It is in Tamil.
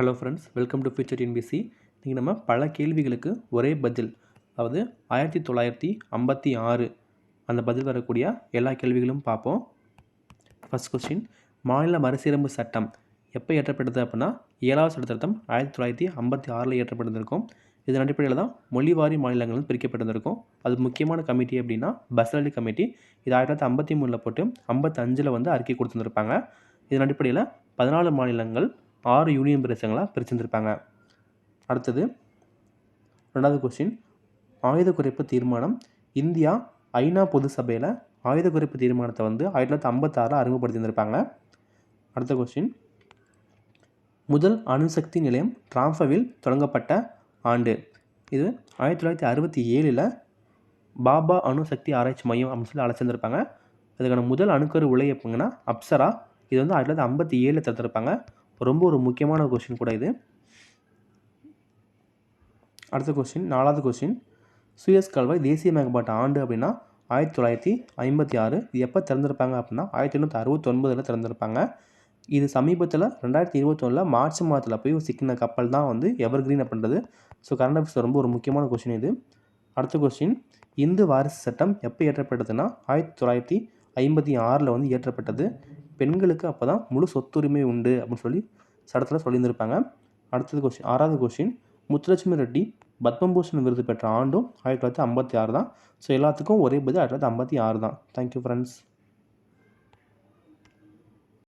Hello friends welcome to future NPC இன்றைக்கி நம்ம பல கேள்விகளுக்கு ஒரே பதில் அதாவது ஆயிரத்தி தொள்ளாயிரத்தி ஐம்பத்தி ஆறு அந்த பதில் வரக்கூடிய எல்லா கேள்விகளும் பார்ப்போம். ஃபஸ்ட் கொஸ்டின் மாநில மறுசீரமைப்பு சட்டம் எப்போ இயற்றப்பட்டது அப்படின்னா ஏழாவது சட்ட ஆயிரத்தி தொள்ளாயிரத்தி ஐம்பத்தி ஆறில் இயற்றப்பட்டிருக்கும் இதன் அடிப்படையில் தான் மொழிவாரி மாநிலங்களும் பிரிக்கப்பட்டிருந்திருக்கும். அது முக்கியமான கமிட்டி அப்படின்னா பஸ்ரலி கமிட்டி. இது ஆயிரத்தி தொள்ளாயிரத்தி ஐம்பத்தி மூணில் போட்டு ஐம்பத்தஞ்சில் வந்து அறிக்கை கொடுத்துருந்துருப்பாங்க. இதன் அடிப்படையில் பதினாலு மாநிலங்கள் ஆறு யூனியன் பிரதேசங்களாக பிரிச்சிருந்திருப்பாங்க. அடுத்தது ரெண்டாவது கொஸ்டின் ஆயுத குறைப்பு தீர்மானம். இந்தியா ஐநா பொது சபையில் ஆயுத குறைப்பு தீர்மானத்தை வந்து ஆயிரத்தி தொள்ளாயிரத்தி ஐம்பத்தாறில் அறிமுகப்படுத்தியிருந்திருப்பாங்க. அடுத்த கொஸ்டின் முதல் அணுசக்தி நிலையம் டிராம்ஃபவில் தொடங்கப்பட்ட ஆண்டு. இது ஆயிரத்தி தொள்ளாயிரத்தி அறுபத்தி ஏழில் பாபா அணுசக்தி ஆராய்ச்சி மையம் அப்படின்னு சொல்லி அழைச்சிருந்திருப்பாங்க. அதுக்கான முதல் அணுக்கரு உலை எப்பங்கன்னா அப்சரா. இது வந்து ஆயிரத்தி தொள்ளாயிரத்தி ஐம்பத்தி ஏழில் திறந்திருப்பாங்க. ரொம்ப ஒரு முக்கியமான கொஸ்டின் கூட இது. அடுத்த கொஸ்டின் நாலாவது கொஸ்டின் சுயஸ் கால்வாய் தேசியமயக்கப்பட்ட ஆண்டு அப்படின்னா ஆயிரத்தி தொள்ளாயிரத்தி ஐம்பத்தி ஆறு. இது எப்போ திறந்திருப்பாங்க அப்படின்னா ஆயிரத்தி எண்ணூற்றி அறுபத்தொன்பதில் திறந்திருப்பாங்க. இது சமீபத்தில் ரெண்டாயிரத்தி இருபத்தொன்னில் மார்ச் மாதத்தில் போய் சிக்கின கப்பல் தான் வந்து எவர் கிரீன் அப்படின்றது ஸோ கரண்ட் அஃபேர்ஸ் ரொம்ப ஒரு முக்கியமான கொஸ்டின் இது. அடுத்த கொஸ்டின் இந்து வாரிசு சட்டம் எப்போ இயற்றப்பட்டதுன்னா ஆயிரத்தி தொள்ளாயிரத்தி ஐம்பத்தி ஆறில் வந்து இயற்றப்பட்டது. பெண்களுக்கு அப்போ தான் முழு சொத்துரிமை உண்டு அப்படின்னு சொல்லி சட்டத்தில் சொல்லியிருந்திருப்பாங்க. அடுத்தது கொஸ்டின் ஆறாவது கொஸ்டின் முத்துலட்சுமி ரெட்டி பத்மபூஷன் விருது பெற்ற ஆண்டும் ஆயிரத்தி தொள்ளாயிரத்தி ஐம்பத்தி ஆறு தான் ஸோ எல்லாத்துக்கும் ஒரே பதில் ஆயிரத்தி தொள்ளாயிரத்தி ஐம்பத்தி ஆறு தான் தேங்க்யூ ஃப்ரெண்ட்ஸ்